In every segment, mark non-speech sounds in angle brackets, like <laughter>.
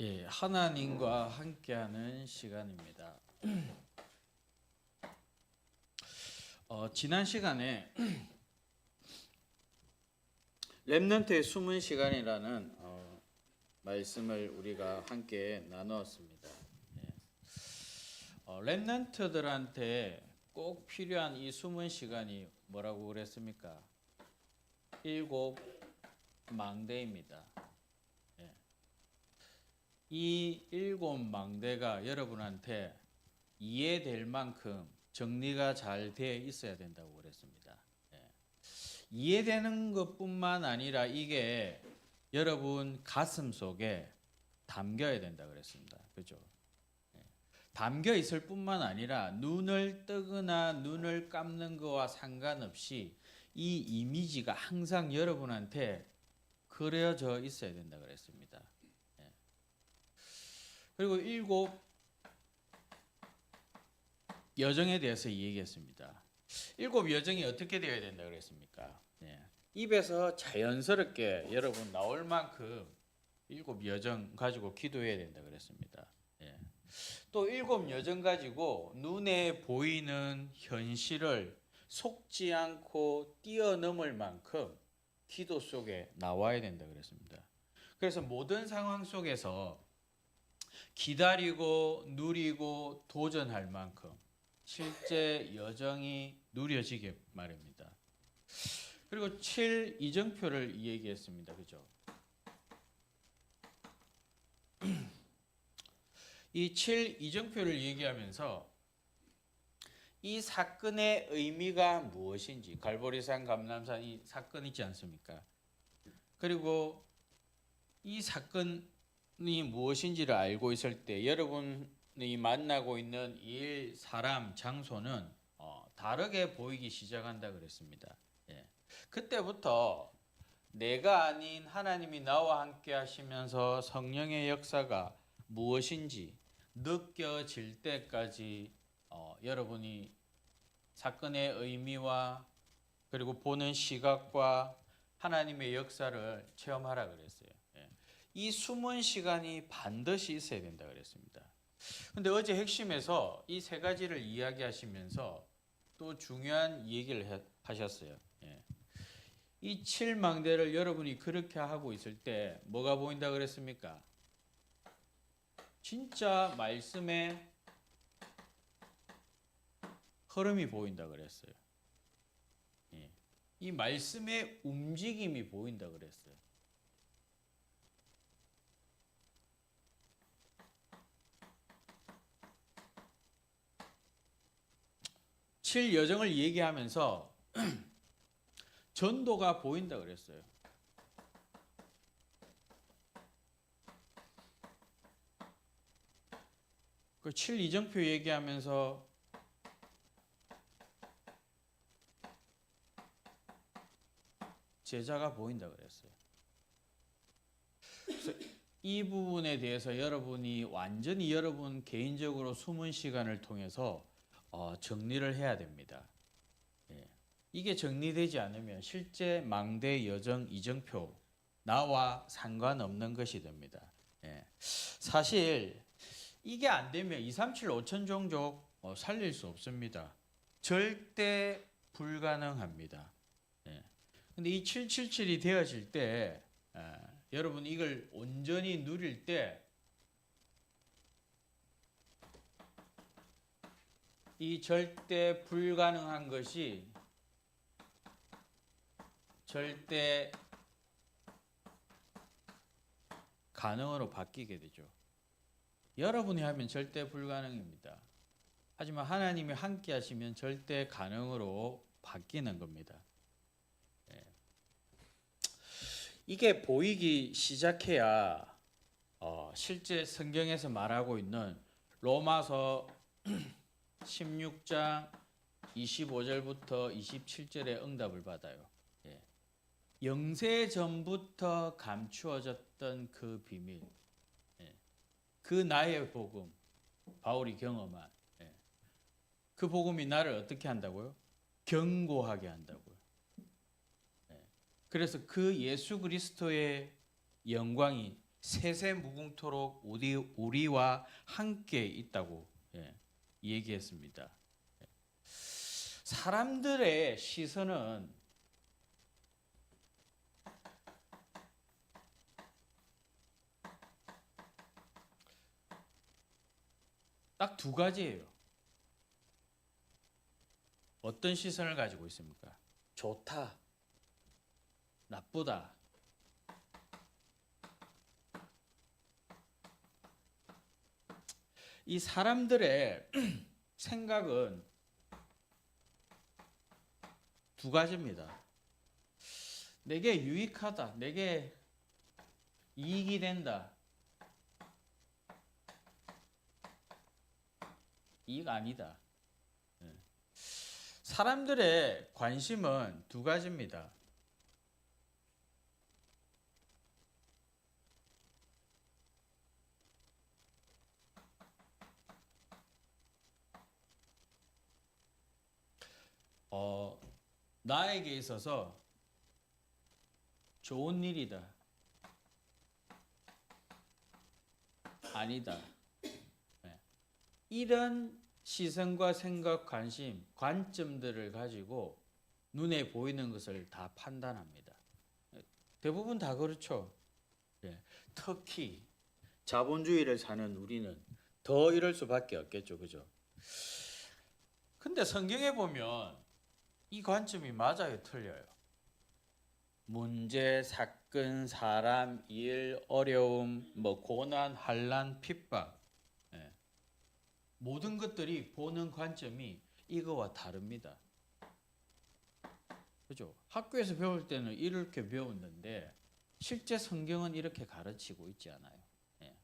예, 하나님과 함께하는 시간입니다. 어, 지난 시간에 렘넌트의 숨은 시간이라는 어, 말씀을 우리가 함께 나누었습니다. 예. 어, 렘넌트들한테 꼭 필요한 이 숨은 시간이 뭐라고 그랬습니까? 일곱 망대입니다. 예. 이 일곱 망대가 여러분한테 이해될 만큼 정리가 잘 되어 있어야 된다고 그랬습니다. 예. 이해되는 것뿐만 아니라 이게 여러분 가슴 속에 담겨야 된다 그랬습니다. 그죠? 예. 담겨 있을 뿐만 아니라 눈을 뜨거나 눈을 감는 거와 상관없이 이 이미지가 항상 여러분한테 그려져 있어야 된다 그랬습니다. 예. 그리고 일곱 여정에 대해서 얘기했습니다. 일곱 여정이 어떻게 되어야 된다 그랬습니까? 예. 입에서 자연스럽게 여러분 나올 만큼 일곱 여정 가지고 기도해야 된다 그랬습니다. 예. 또 일곱 여정 가지고 눈에 보이는 현실을 속지 않고 뛰어넘을 만큼 기도 속에 나와야 된다 그랬습니다. 그래서 모든 상황 속에서 기다리고 누리고 도전할 만큼 실제 여정이 누려지게 말입니다. 그리고 7 이정표를 얘기했습니다. 그죠? <clears throat> 이7 이정표를 얘기하면서 이 사건의 의미가 무엇인지 갈보리산 감남산 이 사건 있지 않습니까? 그리고 이 사건이 무엇인지를 알고 있을 때 여러분이 만나고 있는 일, 사람, 장소는 어, 다르게 보이기 시작한다 그랬습니다. 예. 그때부터 내가 아닌 하나님이 나와 함께 하시면서 성령의 역사가 무엇인지 느껴질 때까지 어, 여러분이 사건의 의미와 그리고 보는 시각과 하나님의 역사를 체험하라 그랬어요. 예. 이 숨은 시간이 반드시 있어야 된다 그랬습니다. 근데 어제 핵심에서 이 세 가지를 이야기하시면서 또 중요한 얘기를 해- 하셨어요. 예. 이 칠망대를 여러분이 그렇게 하고 있을 때 뭐가 보인다 그랬습니까? 진짜 말씀에 흐름이 보인다 그랬어요. 예. 이 말씀의 움직임이 보인다 그랬어요. 칠 여정을 얘기하면서 <clears throat> 전도가 보인다 그랬어요. 그 7 이정표 얘기하면서 제자가 보인다 그랬어요. 그래서 이 부분에 대해서 여러분이 완전히 여러분 개인적으로 숨은 시간을 통해서 어, 정리를 해야 됩니다. 예. 이게 정리되지 않으면 실제 망대 여정 이정표 나와 상관없는 것이 됩니다. 예. 사실 이게 안 되면 237 5천 종족 어, 살릴 수 없습니다. 절대 불가능합니다. 예. 근데 이 777이 되어질 때 에, 여러분 이걸 온전히 누릴 때 이 절대 불가능한 것이 절대 가능으로 바뀌게 되죠. 여러분이 하면 절대 불가능입니다. 하지만 하나님이 함께 하시면 절대 가능으로 바뀌는 겁니다. 예. 이게 보이기 시작해야 어, 실제 성경에서 말하고 있는 로마서 <clears throat> 16장 25절부터 27절의 응답을 받아요. 예. 영세 전부터 감추어졌던 그 비밀, 예. 그 나의 복음, 바울이 경험한 예. 그 복음이 나를 어떻게 한다고요? 견고하게 한다고요. 예. 그래서 그 예수 그리스도의 영광이 세세 무궁토록 우리 우리와 함께 있다고 예, 얘기했습니다. 예. 사람들의 시선은 딱 두 가지예요. 어떤 시선을 가지고 있습니까? 좋다, 나쁘다. 이 사람들의 <clears throat> 생각은 두 가지입니다. 내게 유익하다, 내게 이익이 된다. 이익 아니다. 예. 사람들의 관심은 두 가지입니다. 어, 나에게 있어서 좋은 일이다. 아니다. 네. 이런 시선과 생각, 관심, 관점들을 가지고 눈에 보이는 것을 다 판단합니다. 대부분 다 그렇죠. 예. 특히 자본주의를 사는 우리는 더 이럴 수밖에 없겠죠, 그죠? 근데 성경에 보면 이 관점이 맞아요, 틀려요? 문제, 사건, 사람, 일, 어려움, 뭐 고난, 환란, 핍박, 예. 모든 것들이 보는 관점이 이거와 다릅니다. 그죠? 학교에서 배울 때는 이렇게 배웠는데 실제 성경은 이렇게 가르치고 있지 않아요. 예.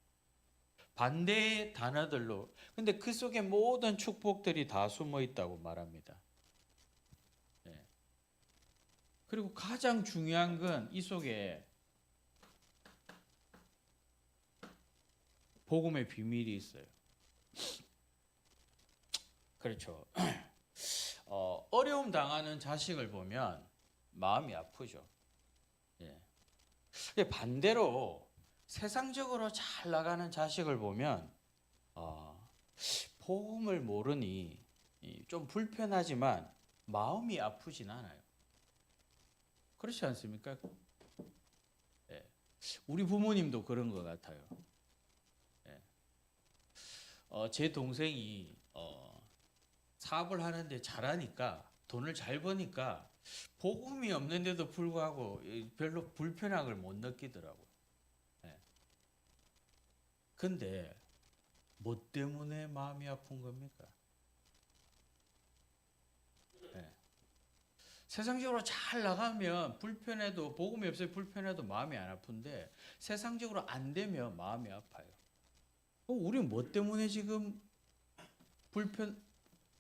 반대의 단어들로 근데 그 속에 모든 축복들이 다 숨어 있다고 말합니다. 예. 그리고 가장 중요한 건 이 속에 복음의 비밀이 있어요. 그렇죠. <clears throat> 어, 어려움 당하는 자식을 보면 마음이 아프죠. 예. 반대로 세상적으로 잘 나가는 자식을 보면 어, 복음을 모르니 이좀 불편하지만 마음이 아프진 않아요. 그렇지 않습니까? 예. 우리 부모님도 그런 것 같아요. 예. 어, 제 동생이 어, 사업을 하는데 잘하니까 돈을 잘 버니까 복음이 없는데도 불구하고 이 별로 불편함을 못 느끼더라고요. 예. 근데 뭐 때문에 마음이 아픈 겁니까? 예. 세상적으로 잘 나가면 불편해도 복음이 없어요 불편해도 마음이 안 아픈데 세상적으로 안 되면 마음이 아파요. 어, 우리는 뭐 때문에 지금 불편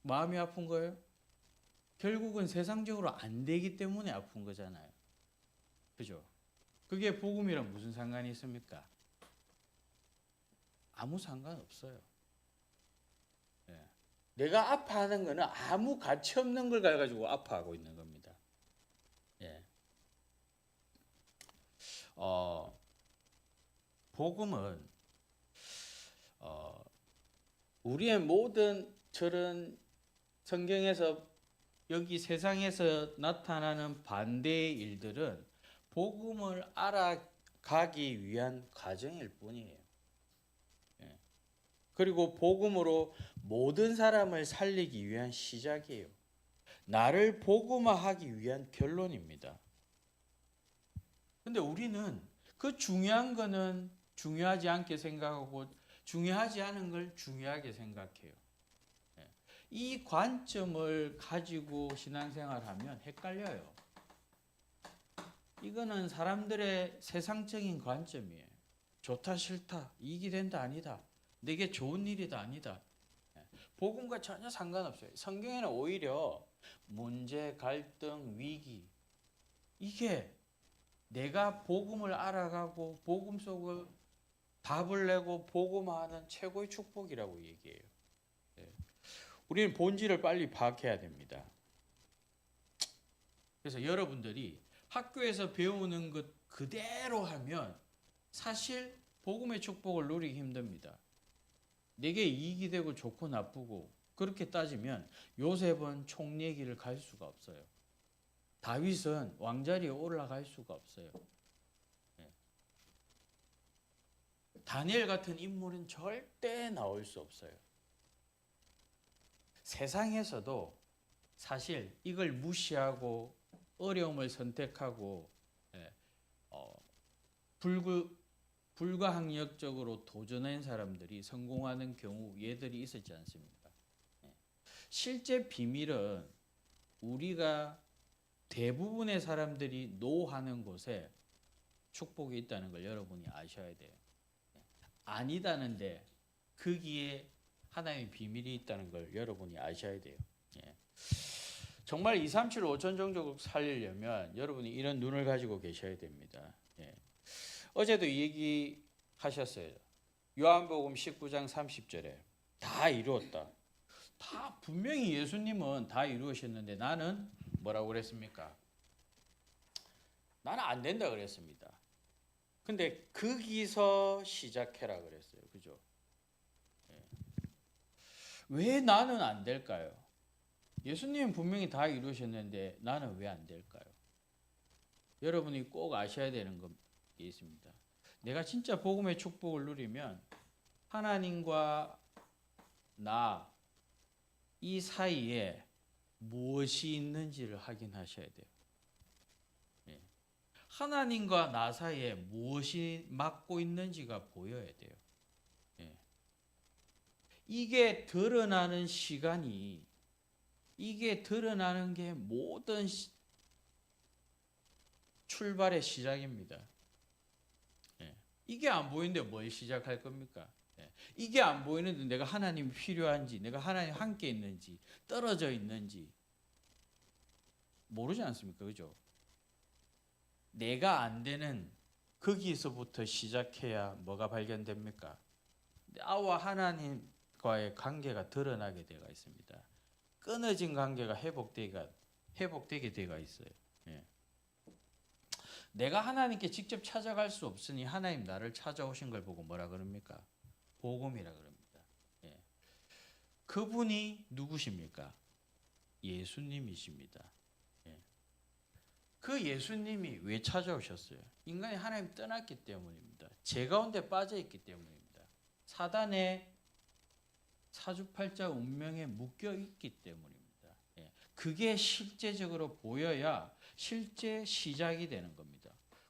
마음이 아픈 거예요? 결국은 세상적으로 안 되기 때문에 아픈 거잖아요. 그죠? 그게 복음이랑 무슨 상관이 있습니까? 아무 상관 없어요. 예. 내가 아파하는 거는 아무 가치 없는 걸 가지고 아파하고 있는 겁니다. 예. 어, 복음은 어, 우리의 모든 저런 성경에서 여기 세상에서 나타나는 반대의 일들은 복음을 알아가기 위한 과정일 뿐이에요. 예. 그리고 복음으로 모든 사람을 살리기 위한 시작이에요. 나를 복음화하기 위한 결론입니다. 근데 우리는 그 중요한 거는 중요하지 않게 생각하고 중요하지 않은 걸 중요하게 생각해요. 예. 이 관점을 가지고 신앙생활하면 헷갈려요. 이거는 사람들의 세상적인 관점이에요. 좋다 싫다 이익이 된다 아니다 내게 좋은 일이다 아니다 예. 복음과 전혀 상관없어요. 성경에는 오히려 문제, 갈등, 위기 이게 내가 복음을 알아가고 복음 속을 답을 내고 복음하는 최고의 축복이라고 얘기해요. 예. 우리는 본질을 빨리 파악해야 됩니다. 그래서 여러분들이 학교에서 배우는 것 그대로 하면 사실 복음의 축복을 누리기 힘듭니다. 내게 이익이 되고 좋고 나쁘고 그렇게 따지면 요셉은 총리의 길을 갈 수가 없어요. 다윗은 왕자리에 올라갈 수가 없어요. 예. 다니엘 같은 인물은 절대 나올 수 없어요. 세상에서도 사실 이걸 무시하고 어려움을 선택하고 예, 어, 불구, 불가항력적으로 도전한 사람들이 성공하는 경우 예들이 있었지 않습니까? 예. 실제 비밀은 우리가 대부분의 사람들이 노하는 곳에 축복이 있다는 걸 여러분이 아셔야 돼요. 예. 아니다는데 거기에 하나님의 비밀이 있다는 걸 여러분이 아셔야 돼요. 예. 정말 2, 3, 7, 5천 종족 살리려면 여러분이 이런 눈을 가지고 계셔야 됩니다. 예. 어제도 이 얘기 하셨어요. 요한복음 19장 30절에 다 이루었다. 다 분명히 예수님은 다 이루셨는데 나는 뭐라고 그랬습니까? 나는 안 된다 그랬습니다. 근데 거기서 시작해라 그랬어요. 그죠? 예. 왜 나는 안 될까요? 예수님은 분명히 다 이루셨는데 나는 왜 안 될까요? 여러분이 꼭 아셔야 되는 게 있습니다. 내가 진짜 복음의 축복을 누리면 하나님과 나 이 사이에 무엇이 있는지를 확인하셔야 돼요. 예. 하나님과 나 사이에 무엇이 맞고 있는지가 보여야 돼요. 예. 이게 드러나는 시간이 이게 드러나는 게 모든 시, 출발의 시작입니다. 예. 이게 안 보이는데 뭘 시작할 겁니까? 예. 이게 안 보이는데 내가 하나님이 필요한지, 내가 하나님 함께 있는지, 떨어져 있는지 모르지 않습니까? 그죠? 내가 안 되는 거기서부터 시작해야 뭐가 발견됩니까? 나와 하나님과의 관계가 드러나게 되어 있습니다. 끊어진 관계가 회복되가 회복되게 되어 있어요. 예. 내가 하나님께 직접 찾아갈 수 없으니 하나님 나를 찾아오신 걸 보고 뭐라 그럽니까? 복음이라 그럽니다. 예. 그분이 누구십니까? 예수님이십니다. 예. 그 예수님이 왜 찾아오셨어요? 인간이 하나님 떠났기 때문입니다. 제 가운데 빠져 있기 때문입니다. 사단의 사주팔자 운명에 묶여 있기 때문입니다. 예. 그게 실제적으로 보여야 실제 시작이 되는 겁니다.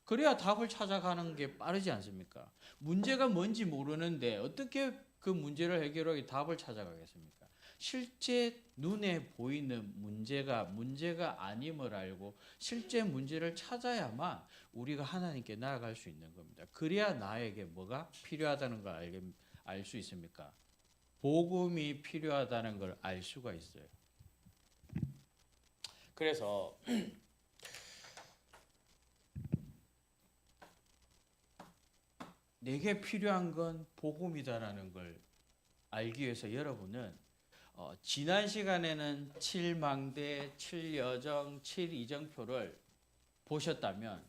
그래야 답을 찾아가는 게 빠르지 않습니까? 문제가 뭔지 모르는데 어떻게 그 문제를 해결하기 답을 찾아가겠습니까? 실제 눈에 보이는 문제가 문제가 아님을 알고 실제 문제를 찾아야만 우리가 하나님께 나아갈 수 있는 겁니다. 그래야 나에게 뭐가 필요하다는 걸 알 수 있습니까? 복음이 필요하다는 걸 알 수가 있어요. 그래서 내게 필요한 건 복음이다라는 걸 알기 위해서 여러분은 어, 지난 시간에는 7망대, 7여정, 7이정표를 보셨다면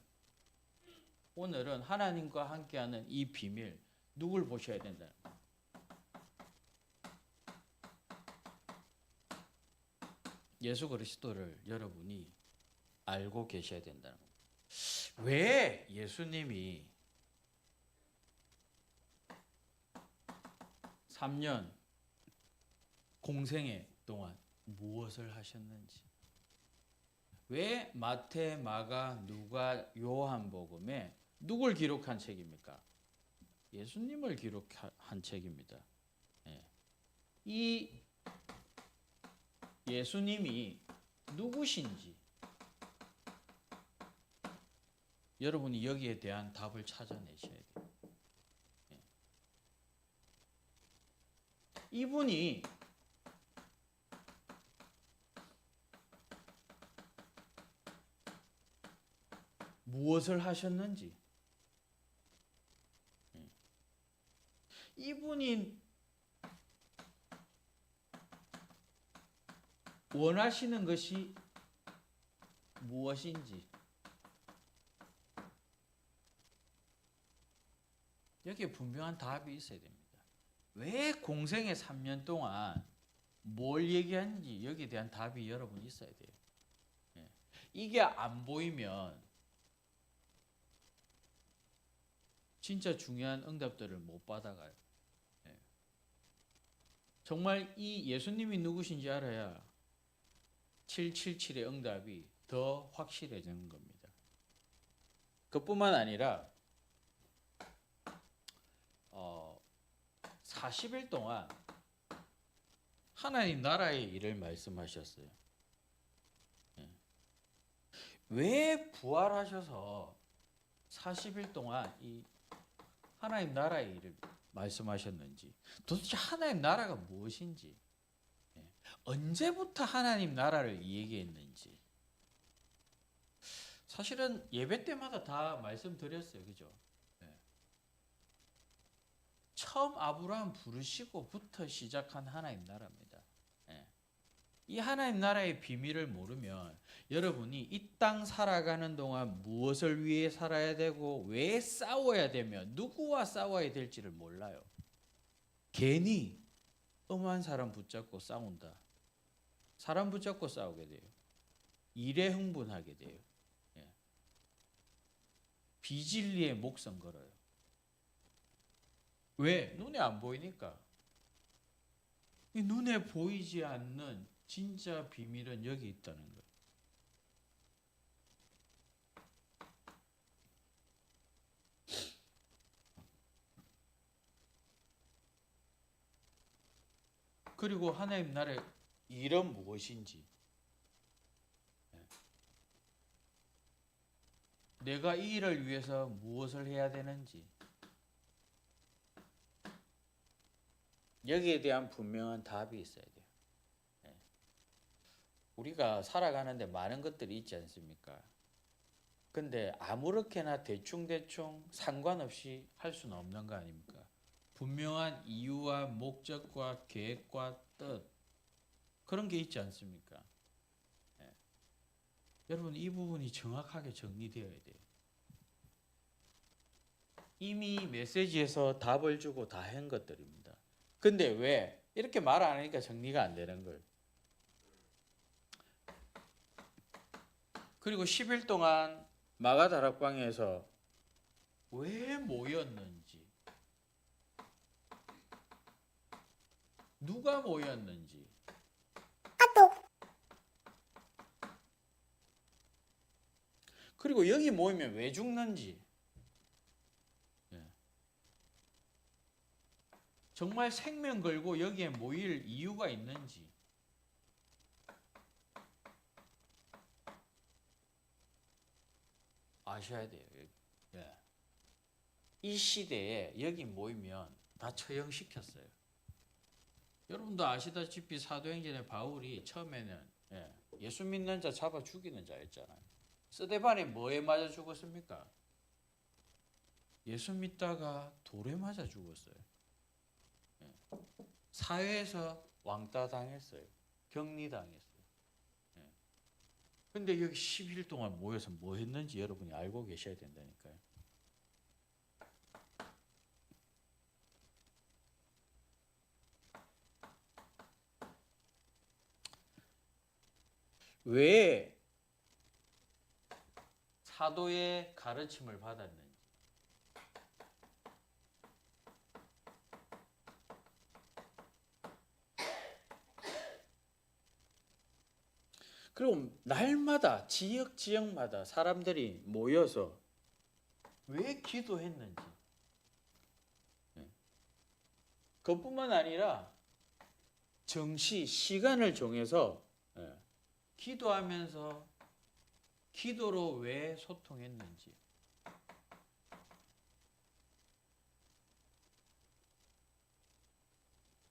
오늘은 하나님과 함께하는 이 비밀 누굴 보셔야 된다. 예수 그리스도를 여러분이 알고 계셔야 된다는 겁니다. 왜 예수님이 3년 공생애 동안 무엇을 하셨는지 왜 마태, 마가, 누가, 요한복음에 누굴 기록한 책입니까? 예수님을 기록한 책입니다. 예. 이 예수님이 누구신지 여러분이 여기에 대한 답을 찾아내셔야 돼요. 예. 이분이 무엇을 하셨는지 예. 이분이 원하시는 것이 무엇인지 여기에 분명한 답이 있어야 됩니다. 왜 공생의 3년 동안 뭘 얘기하는지 여기에 대한 답이 여러분 있어야 돼요. 예. 이게 안 보이면 진짜 중요한 응답들을 못 받아가요. 예. 정말 이 예수님이 누구신지 알아야 777의 응답이 더 확실해지는 겁니다. 그뿐만 아니라 어, 40일 동안 하나님 나라의 일을 말씀하셨어요. 예. 왜 부활하셔서 40일 동안 이 하나님 나라의 일을 말씀하셨는지 도대체 하나님 나라가 무엇인지 예. 언제부터 하나님 나라를 얘기했는지 사실은 예배 때마다 다 말씀드렸어요. 그죠? 예. 처음 아브라함 부르시고부터 시작한 하나님 나라입니다. 예. 이 하나님 나라의 비밀을 모르면 여러분이 이 땅 살아가는 동안 무엇을 위해 살아야 되고 왜 싸워야 되며 누구와 싸워야 될지를 몰라요. 괜히 엄한 사람 붙잡고 싸운다. 사람 붙잡고 싸우게 돼요. 일에 흥분하게 돼요. 예. 비진리에 목성 걸어요. 왜? 눈에 안 보이니까. 이 눈에 보이지 않는 진짜 비밀은 여기 있다는 거예요. 그리고 하나님 나라의 일은 무엇인지 예. 내가 이 일을 위해서 무엇을 해야 되는지 여기에 대한 분명한 답이 있어야 돼요. 예. 우리가 살아가는데 많은 것들이 있지 않습니까? 근데 아무렇게나 대충대충 상관없이 할 수는 없는 거 아닙니까? 분명한 이유와 목적과 계획과 뜻 그런 게 있지 않습니까? 예. 여러분 이 부분이 정확하게 정리되어야 돼요. 이미 메시지에서 답을 주고 다 한 것들입니다. 근데 왜? 이렇게 말 안 하니까 정리가 안 되는 걸? 그리고 10일 동안 마가 다락방에서 왜 모였는지 누가 모였는지. 그리고 여기 모이면 왜 죽는지 예. 정말 생명 걸고 여기에 모일 이유가 있는지 아셔야 돼요. 예. 이 시대에 여기 모이면 다 처형시켰어요. 여러분도 아시다시피 사도행전의 바울이 처음에는 예, 예수 믿는 자 잡아 죽이는 자였잖아요. 스데반이 뭐에 맞아 죽었습니까? 예수 믿다가 돌에 맞아 죽었어요. 예. 사회에서 왕따 당했어요. 격리 당했어요. 예. 근데 여기 10일 동안 모여서 뭐 했는지 여러분이 알고 계셔야 된다니까요. 왜 사도의 가르침을 받았는지 그리고 날마다 지역 지역마다 사람들이 모여서 왜 기도했는지 예. 그뿐만 아니라 정시 시간을 정해서 예. 기도하면서 기도로 왜 소통했는지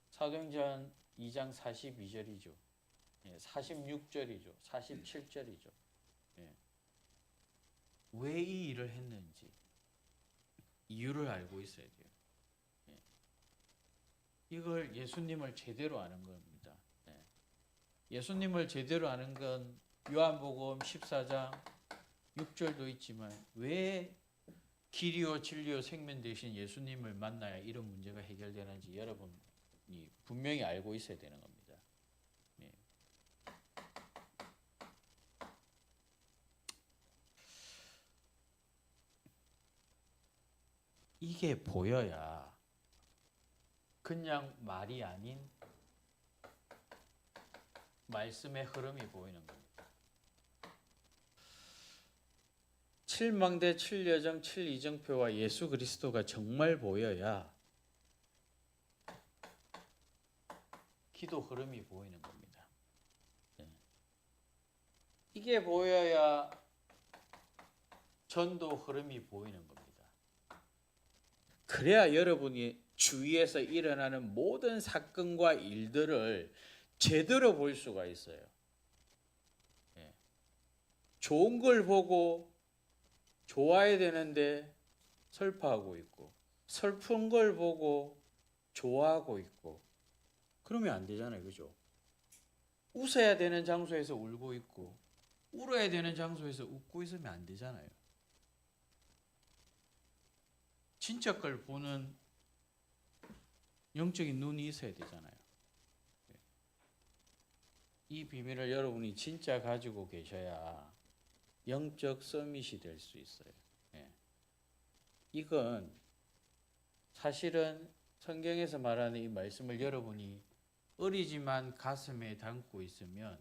사도행전 2장 42절이죠. 예, 46절이죠. 47절이죠. 예. 왜이 일을 했는지 이유를 알고 있어야 돼요. 예. 이걸 예수님을 제대로 아는 겁니다. 예. 예수님을 제대로 아는 건 요한복음 14장 6절도 있지만 왜 길이요 진리요 생명 대신 예수님을 만나야 이런 문제가 해결되는지 여러분이 분명히 알고 있어야 되는 겁니다. 예. 이게 보여야 그냥 말이 아닌 말씀의 흐름이 보이는 겁니다. 칠망대 칠여정 칠이정표와 예수 그리스도가 정말 보여야 기도 흐름이 보이는 겁니다. 예. 이게 보여야 전도 흐름이 보이는 겁니다. 그래야 여러분이 주위에서 일어나는 모든 사건과 일들을 제대로 볼 수가 있어요. 예. 좋은 걸 보고 좋아야 되는데 슬퍼하고 있고 슬픈 걸 보고 좋아하고 있고 그러면 안 되잖아요. 그죠? 웃어야 되는 장소에서 울고 있고 울어야 되는 장소에서 웃고 있으면 안 되잖아요. 진짜 걸 보는 영적인 눈이 있어야 되잖아요. 이 비밀을 여러분이 진짜 가지고 계셔야 영적 서밋이 될 수 있어요. 예. 이건 사실은 성경에서 말하는 이 말씀을 여러분이 어리지만 가슴에 담고 있으면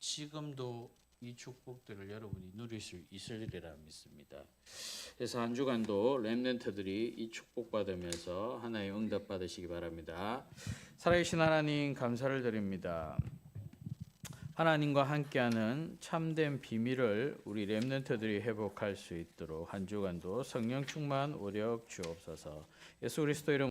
지금도 이 축복들을 여러분이 누릴 수 있으리라 믿습니다. 그래서 한 주간도 렘넌트들이 이 축복 받으면서 하나의 응답 받으시기 바랍니다. 살아계신 하나님 감사를 드립니다. 하나님과 함께하는 참된 비밀을 우리 렘넌트들이 회복할 수 있도록 한 주간도 성령 충만 오력 주옵소서. 예수 그리스도 이름